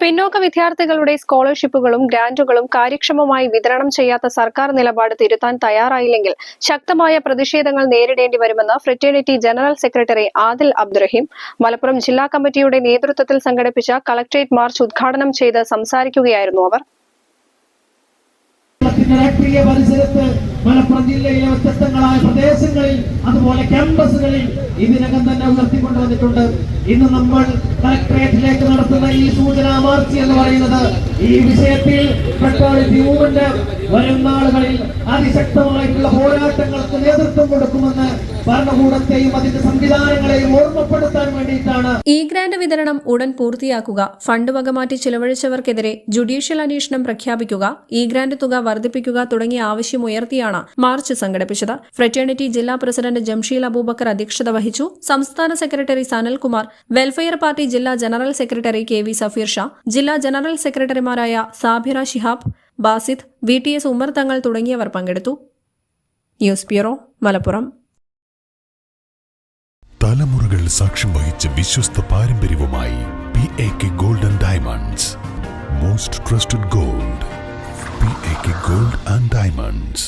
പിന്നോക്ക വിദ്യാർത്ഥികളുടെ സ്കോളർഷിപ്പുകളും ഗ്രാന്റുകളും കാര്യക്ഷമമായി വിതരണം ചെയ്യാത്ത സർക്കാർ നിലപാട് തിരുത്താൻ തയ്യാറായില്ലെങ്കിൽ ശക്തമായ പ്രതിഷേധങ്ങൾ നേരിടേണ്ടി വരുമെന്ന് fraternity general secretary Adil Abdurahim Malappuram ജില്ലാ കമ്മിറ്റിയുടെ നേതൃത്വത്തിൽ സംഘടിപ്പിച്ച കളക്ട്രേറ്റ് മാർച്ച് ഉദ്ഘാടനം ചെയ്ത് സംസാരിക്കുകയായിരുന്നു അവർ. പരിസരത്ത് മലപ്പുറം ജില്ലയിലെ വ്യത്യസ്തങ്ങളായ പ്രദേശങ്ങളിൽ അതുപോലെ ക്യാമ്പസുകളിൽ ഇതിനകം തന്നെ ഉയർത്തിക്കൊണ്ടുവന്നിട്ടുണ്ട്. ഇന്ന് നമ്മൾ കളക്ടറേറ്റിലേക്ക് നടത്തുന്ന ഈ സൂചനാ മാർച്ച് എന്ന് പറയുന്നത് ഈ വിഷയത്തിൽ പെട്രോളിറ്റി മൂവ്മെന്റ് വരും നാളുകളിൽ അതിശക്തമായിട്ടുള്ള പോരാട്ടങ്ങൾക്ക് നേതൃത്വം കൊടുക്കുമെന്ന് ഭരണകൂടത്തെയും അതിന്റെ സംവിധാനങ്ങളെയും ഓർമ്മപ്പെടുത്താൻ വേണ്ടിയിട്ടാണ്. ഇ ഗ്രാന്റ് വിതരണം ഉടൻ പൂർത്തിയാക്കുക ഫണ്ട് വകമാറ്റി ചിലവഴിച്ചവർക്കെതിരെ ജുഡീഷ്യൽ അന്വേഷണം പ്രഖ്യാപിക്കുക ഇ ഗ്രാന്റ് തുക വർദ്ധിപ്പിക്കുക തുടങ്ങിയ ആവശ്യം ഉയർത്തിയാണ് മാർച്ച് സംഘടിപ്പിച്ചത്. ഫ്രറ്റേണിറ്റി ജില്ലാ പ്രസിഡന്റ് ജംഷീൽ അബൂബക്കർ അധ്യക്ഷത വഹിച്ചു. സംസ്ഥാന സെക്രട്ടറി സനൽകുമാർ വെൽഫെയർ പാർട്ടി ജില്ലാ general secretary K V Safeer Shah ജില്ലാ ജനറൽ സെക്രട്ടറിമാരായ Sabira Shihab Basid V T S Ummer Thangal തുടങ്ങിയവർ പങ്കെടുത്തു. News bureau Malappuram. തലമുറകൾ സാക്ഷ്യം വഹിച്ച വിശ്വസ്ത പാരമ്പര്യവുമായി P A K gold and diamonds most trusted gold P A K gold and diamonds